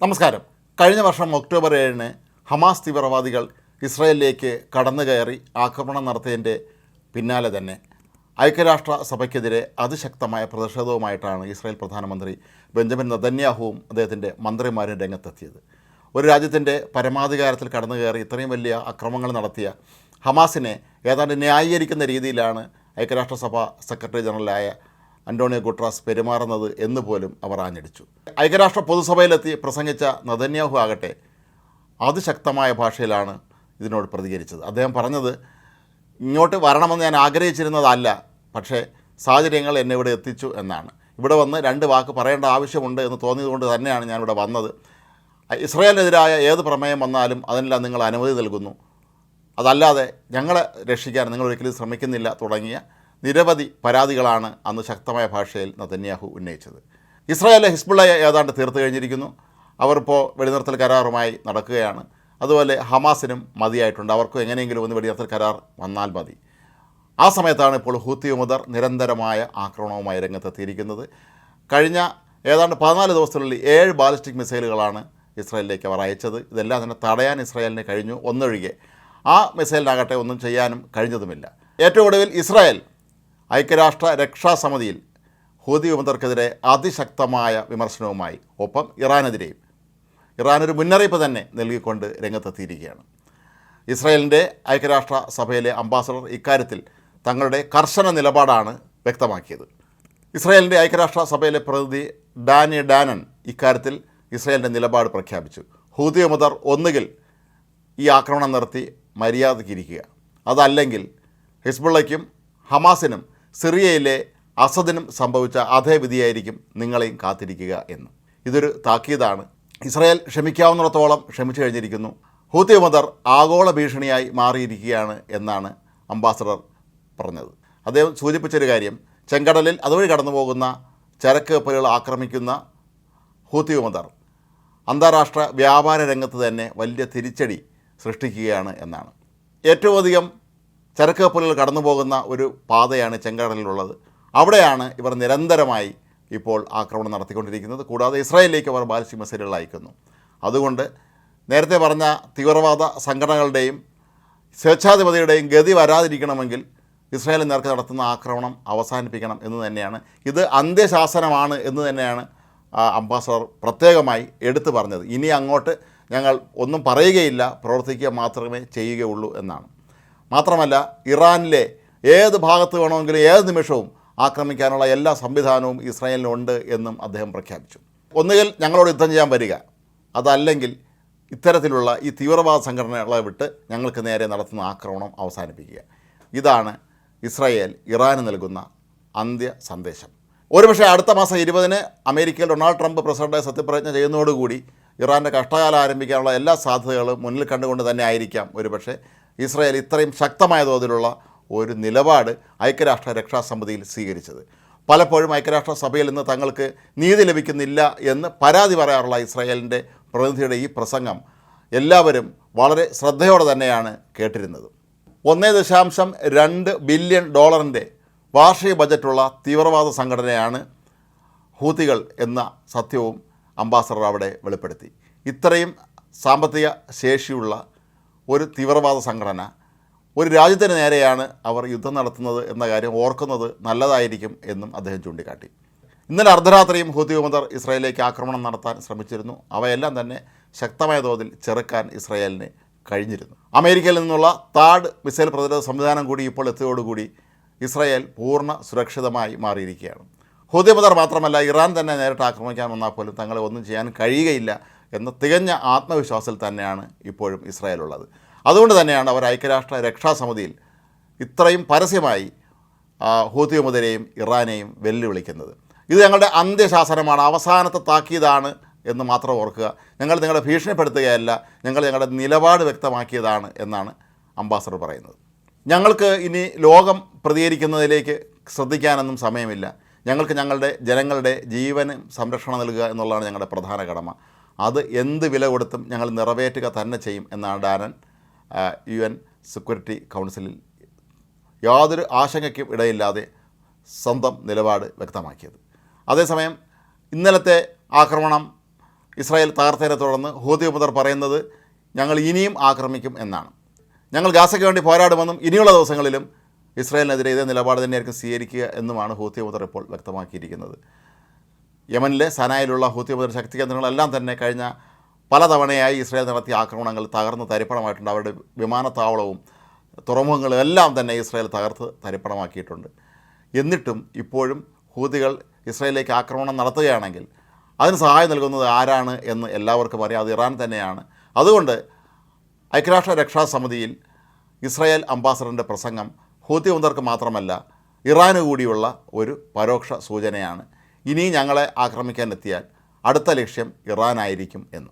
നമസ്കാരം. കഴിഞ്ഞ വർഷം ഒക്ടോബർ ഏഴിന് ഹമാസ് തീവ്രവാദികൾ ഇസ്രയേലിലേക്ക് കടന്നു കയറി ആക്രമണം നടത്തിയതിന്റെ പിന്നാലെ തന്നെ ഐക്യരാഷ്ട്ര സഭയ്ക്കെതിരെ അതിശക്തമായ പ്രതിഷേധവുമായിട്ടാണ് ഇസ്രായേൽ പ്രധാനമന്ത്രി ബെഞ്ചമിൻ നദന്യാഹുവും അദ്ദേഹത്തിന്റെ മന്ത്രിമാരും രംഗത്തെത്തിയത്. ഒരു രാജ്യത്തിന്റെ പരമാധികാരത്തിൽ കടന്നു കയറി ഇത്രയും വലിയ അക്രമങ്ങൾ നടത്തിയ ഹമാസിനെ ഏതാണ്ട് ന്യായീകരിക്കുന്ന രീതിയിലാണ് ഐക്യരാഷ്ട്രസഭ സെക്രട്ടറി ജനറലായ അന്റോണിയോ ഗുട്രാസ് പെരുമാറുന്നത് എന്ന് പോലും അവർ ആഞ്ഞടിച്ചു. ഐക്യരാഷ്ട്ര പൊതുസഭയിലെത്തി പ്രസംഗിച്ച നദന്യാഹു ആകട്ടെ അതിശക്തമായ ഭാഷയിലാണ് ഇതിനോട് പ്രതികരിച്ചത്. അദ്ദേഹം പറഞ്ഞത് ഇങ്ങോട്ട് വരണമെന്ന് ഞാൻ ആഗ്രഹിച്ചിരുന്നതല്ല പക്ഷേ സാഹചര്യങ്ങൾ എന്നെ ഇവിടെ എത്തിച്ചു എന്നാണ്. ഇവിടെ വന്ന് രണ്ട് വാക്ക് പറയേണ്ട ആവശ്യമുണ്ട് എന്ന് തോന്നിയതുകൊണ്ട് തന്നെയാണ് ഞാനിവിടെ വന്നത്. ഇസ്രായേലിനെതിരായ ഏത് പ്രമേയം വന്നാലും അതിനെല്ലാം നിങ്ങൾ അനുമതി നൽകുന്നു. അതല്ലാതെ ഞങ്ങളെ രക്ഷിക്കാൻ നിങ്ങൾ ഒരിക്കലും ശ്രമിക്കുന്നില്ല തുടങ്ങിയ നിരവധി പരാതികളാണ് അന്ന് ശക്തമായ ഭാഷയിൽ നതന്യാഹു ഉന്നയിച്ചത്. ഇസ്രായേലിലെ ഹിസ്ബുള്ളയെ ഏതാണ്ട് തീർത്തു കഴിഞ്ഞിരിക്കുന്നു. അവരിപ്പോൾ വെടിനിർത്തൽ കരാറുമായി നടക്കുകയാണ്. അതുപോലെ ഹമാസിനും മതിയായിട്ടുണ്ട്. അവർക്കും എങ്ങനെയെങ്കിലും ഒന്ന് വെടിനിർത്തൽ കരാർ വന്നാൽ മതി. ആ സമയത്താണ് ഇപ്പോൾ ഹൂത്തി ഉമദർ നിരന്തരമായ ആക്രമണവുമായി രംഗത്തെത്തിയിരിക്കുന്നത്. കഴിഞ്ഞ ഏതാണ്ട് പതിനാല് ദിവസത്തിനുള്ളിൽ ഏഴ് ബാലിസ്റ്റിക് മിസൈലുകളാണ് ഇസ്രായേലിലേക്ക് അവർ അയച്ചത്. ഇതെല്ലാം തന്നെ തടയാൻ ഇസ്രായേലിന് കഴിഞ്ഞു. ഒന്നൊഴികെ. ആ മിസൈലിനാകട്ടെ ഒന്നും ചെയ്യാനും കഴിഞ്ഞതുമില്ല. ഏറ്റവും ഒടുവിൽ ഇസ്രായേൽ ഐക്യരാഷ്ട്ര രക്ഷാസമിതിയിൽ ഹൂതി വിമതർക്കെതിരെ അതിശക്തമായ വിമർശനവുമായി ഒപ്പം ഇറാനെതിരെയും. ഇറാൻ ഒരു മുന്നറിയിപ്പ് തന്നെ നൽകിക്കൊണ്ട് രംഗത്തെത്തിയിരിക്കുകയാണ്. ഇസ്രായേലിന്റെ ഐക്യരാഷ്ട്ര സഭയിലെ അംബാസഡർ ഇക്കാര്യത്തിൽ തങ്ങളുടെ കർശന നിലപാടാണ് വ്യക്തമാക്കിയത്. ഇസ്രായേലിന്റെ ഐക്യരാഷ്ട്ര സഭയിലെ പ്രതിനിധി ഡാനി ഡാനൻ ഇക്കാര്യത്തിൽ ഇസ്രായേലിന്റെ നിലപാട് പ്രഖ്യാപിച്ചു. ഹൂതി വിമതർ ഒന്നുകിൽ ഈ ആക്രമണം നടത്തി മര്യാദയ്ക്കിരിക്കുക അതല്ലെങ്കിൽ ഹിസ്ബുള്ളയ്ക്കും ഹമാസിനും സിറിയയിലെ അസദിനും സംഭവിച്ച അതേ വിധിയായിരിക്കും നിങ്ങളെയും കാത്തിരിക്കുക എന്ന്. ഇതൊരു താക്കീതാണ്. ഇസ്രായേൽ ക്ഷമിക്കാവുന്നിടത്തോളം ക്ഷമിച്ചു കഴിഞ്ഞിരിക്കുന്നു. ഹൂത്തി മദർ ആഗോള ഭീഷണിയായി മാറിയിരിക്കുകയാണ് എന്നാണ് അംബാസഡർ പറഞ്ഞത്. അദ്ദേഹം സൂചിപ്പിച്ചൊരു കാര്യം. ചെങ്കടലിൽ അതുവഴി കടന്നു പോകുന്ന ചരക്ക് കപ്പലുകൾ ആക്രമിക്കുന്ന ഹൂത്തി മദർ അന്താരാഷ്ട്ര വ്യാപാര രംഗത്ത് തന്നെ വലിയ തിരിച്ചടി സൃഷ്ടിക്കുകയാണ് എന്നാണ്. ഏറ്റവും അധികം ചരക്ക് കപ്പലുകൾ കടന്നു പോകുന്ന ഒരു പാതയാണ് ചെങ്കടലിലുള്ളത്. അവിടെയാണ് ഇവർ നിരന്തരമായി ഇപ്പോൾ ആക്രമണം നടത്തിക്കൊണ്ടിരിക്കുന്നത്. കൂടാതെ ഇസ്രായേലിലേക്ക് അവർ ബാലിസ്റ്റിക് മിസൈലുകൾ അയക്കുന്നു. അതുകൊണ്ട് നേരത്തെ പറഞ്ഞ തീവ്രവാദ സംഘടനകളുടെയും സ്വേച്ഛാധിപതിയുടെയും ഗതി വരാതിരിക്കണമെങ്കിൽ ഇസ്രായേലിന് നേർക്ക് നടത്തുന്ന ആക്രമണം അവസാനിപ്പിക്കണം എന്ന് തന്നെയാണ്. ഇത് അന്ത്യശാസനമാണ് എന്ന് തന്നെയാണ് അംബാസഡർ പ്രത്യേകമായി എടുത്തു പറഞ്ഞത്. ഇനി അങ്ങോട്ട് ഞങ്ങൾ ഒന്നും പറയുകയില്ല. പ്രവർത്തിക്കുക മാത്രമേ ചെയ്യുകയുള്ളൂ എന്നാണ്. മാത്രമല്ല ഇറാനിലെ ഏത് ഭാഗത്ത് വേണമെങ്കിലും ഏത് നിമിഷവും ആക്രമിക്കാനുള്ള എല്ലാ സംവിധാനവും ഇസ്രായേലിനുണ്ട് എന്നും അദ്ദേഹം പ്രഖ്യാപിച്ചു. ഒന്നുകിൽ ഞങ്ങളോട് യുദ്ധം ചെയ്യാൻ വരിക. അതല്ലെങ്കിൽ ഇത്തരത്തിലുള്ള ഈ തീവ്രവാദ സംഘടനകളെ വിട്ട് ഞങ്ങൾക്ക് നേരെ നടത്തുന്ന ആക്രമണം അവസാനിപ്പിക്കുക. ഇതാണ് ഇസ്രായേൽ ഇറാന് നൽകുന്ന അന്ത്യ സന്ദേശം. ഒരുപക്ഷെ അടുത്ത മാസം ഇരുപതിന് അമേരിക്കയിൽ ഡൊണാൾഡ് ട്രംപ് പ്രസിഡന്റ് സത്യപ്രതിജ്ഞ ചെയ്യുന്നതോടുകൂടി ഇറാന്റെ കഷ്ടകാലം ആരംഭിക്കാനുള്ള എല്ലാ സാധ്യതകളും മുന്നിൽ കണ്ടുകൊണ്ട് തന്നെ ആയിരിക്കാം ഒരുപക്ഷെ ഇസ്രായേൽ ഇത്രയും ശക്തമായ തോതിലുള്ള ഒരു നിലപാട് ഐക്യരാഷ്ട്ര രക്ഷാസമിതിയിൽ സ്വീകരിച്ചത്. പലപ്പോഴും ഐക്യരാഷ്ട്ര സഭയിൽ നിന്ന് തങ്ങൾക്ക് നീതി ലഭിക്കുന്നില്ല എന്ന് പരാതി പറയാറുള്ള ഇസ്രായേലിന്റെ പ്രതിനിധിയുടെ ഈ പ്രസംഗം എല്ലാവരും വളരെ ശ്രദ്ധയോടെ തന്നെയാണ് കേട്ടിരുന്നത്. ഒന്നേ ദശാംശം രണ്ട് ബില്യൺ ഡോളറിന്റെ വാർഷിക ബജറ്റുള്ള തീവ്രവാദ സംഘടനയാണ് ഹൂത്തികൾ എന്ന സത്യവും അംബാസഡർ അവിടെ വെളിപ്പെടുത്തി. ഇത്രയും സാമ്പത്തിക ശേഷിയുള്ള ഒരു തീവ്രവാദ സംഘടന ഒരു രാജ്യത്തിന് നേരെയാണ് അവർ യുദ്ധം നടത്തുന്നത് എന്ന കാര്യം ഓർക്കുന്നത് നല്ലതായിരിക്കും എന്നും അദ്ദേഹം ചൂണ്ടിക്കാട്ടി. ഇന്നലെ അർദ്ധരാത്രിയും ഹൂതി വിമതർ ഇസ്രായേലിലേക്ക് ആക്രമണം നടത്താൻ ശ്രമിച്ചിരുന്നു. അവയെല്ലാം തന്നെ ശക്തമായ തോതിൽ ചെറുക്കാൻ ഇസ്രായേലിന് കഴിഞ്ഞിരുന്നു. അമേരിക്കയിൽ നിന്നുള്ള താഡ് മിസൈൽ പ്രതിരോധ സംവിധാനം കൂടി ഇപ്പോൾ എത്തിയോടുകൂടി ഇസ്രായേൽ പൂർണ സുരക്ഷിതമായി മാറിയിരിക്കുകയാണ്. മുതർ മാത്രമല്ല ഇറാൻ തന്നെ നേരിട്ട് ആക്രമിക്കാൻ വന്നാൽ പോലും തങ്ങളെ ഒന്നും ചെയ്യാൻ കഴിയുകയില്ല എന്ന തികഞ്ഞ ആത്മവിശ്വാസത്തിൽ തന്നെയാണ് ഇപ്പോഴും ഇസ്രായേൽ ഉള്ളത് അതുകൊണ്ട് തന്നെയാണ് അവർ ഐക്യരാഷ്ട്ര രക്ഷാസമിതിയിൽ ഇത്രയും പരസ്യമായി ആ, ഹൂത്തി ഇറാനെയും വെല്ലുവിളിക്കുന്നത്. ഇത് ഞങ്ങളുടെ അന്ത്യശാസനമാണ് അവസാനത്തെ താക്കീതാണ് എന്ന് മാത്രം ഓർക്കുക. ഞങ്ങൾ നിങ്ങളെ ഭീഷണിപ്പെടുത്തുകയല്ല ഞങ്ങൾ ഞങ്ങളുടെ നിലപാട് വ്യക്തമാക്കിയതാണ് എന്നാണ് അംബാസഡർ പറയുന്നത്. ഞങ്ങൾക്ക് ഇനി ലോകം പ്രതികരിക്കുന്നതിലേക്ക് ശ്രദ്ധിക്കാനൊന്നും സമയമില്ല. ഞങ്ങൾക്ക് ഞങ്ങളുടെ ജനങ്ങളുടെ ജീവന് സംരക്ഷണം നൽകുക എന്നുള്ളതാണ് ഞങ്ങളുടെ പ്രധാന കടമ. അത് എന്ത് വില കൊടുത്തും ഞങ്ങൾ നിറവേറ്റുക തന്നെ ചെയ്യും എന്നാണ് ഡാനൻ യു എൻ സെക്യൂരിറ്റി കൗൺസിലിൽ യാതൊരു ആശങ്കയ്ക്കും ഇടയില്ലാതെ സ്വന്തം നിലപാട് വ്യക്തമാക്കിയത്. അതേസമയം ഇന്നലത്തെ ആക്രമണം ഇസ്രായേൽ തകർത്തതിനെ തുടർന്ന് ഹൂതി മുതർ പറയുന്നത് ഞങ്ങൾ ഇനിയും ആക്രമിക്കും എന്നാണ്. ഞങ്ങൾ ഗാസയ്ക്ക് വേണ്ടി പോരാടുമെന്നും ഇനിയുള്ള ദിവസങ്ങളിലും ഇസ്രായേലിനെതിരെ ഇതേ നിലപാട് തന്നെയായിരിക്കും സ്വീകരിക്കുക എന്നുമാണ് ഹൂത്തി മുതർ ഇപ്പോൾ വ്യക്തമാക്കിയിരിക്കുന്നത്. യമനിലെ സനായിലുള്ള ഹൂത്തി മുതൽ ശക്തി കേന്ദ്രങ്ങളെല്ലാം തന്നെ കഴിഞ്ഞ പലതവണയായി ഇസ്രായേൽ നടത്തിയ ആക്രമണങ്ങൾ തകർന്ന് തരിപ്പണമായിട്ടുണ്ട്. അവരുടെ വിമാനത്താവളവും തുറമുഖങ്ങളും എല്ലാം തന്നെ ഇസ്രായേൽ തകർത്ത് തരിപ്പണമാക്കിയിട്ടുണ്ട്. എന്നിട്ടും ഇപ്പോഴും ഹൂതികൾ ഇസ്രായേലിലേക്ക് ആക്രമണം നടത്തുകയാണെങ്കിൽ അതിന് സഹായം നൽകുന്നത് ആരാണ് എന്ന് എല്ലാവർക്കും അറിയാം. അത് ഇറാൻ തന്നെയാണ്. അതുകൊണ്ട് ഐക്യരാഷ്ട്ര രക്ഷാസമിതിയിൽ ഇസ്രായേൽ അംബാസഡറിന്റെ പ്രസംഗം ഹൂത്തി ഉന്തർക്ക് മാത്രമല്ല ഇറാന് കൂടിയുള്ള ഒരു പരോക്ഷ സൂചനയാണ്. ഇനി ഞങ്ങളെ ആക്രമിക്കാനെത്തിയാൽ അടുത്ത ലക്ഷ്യം ഇറാനായിരിക്കും എന്ന്.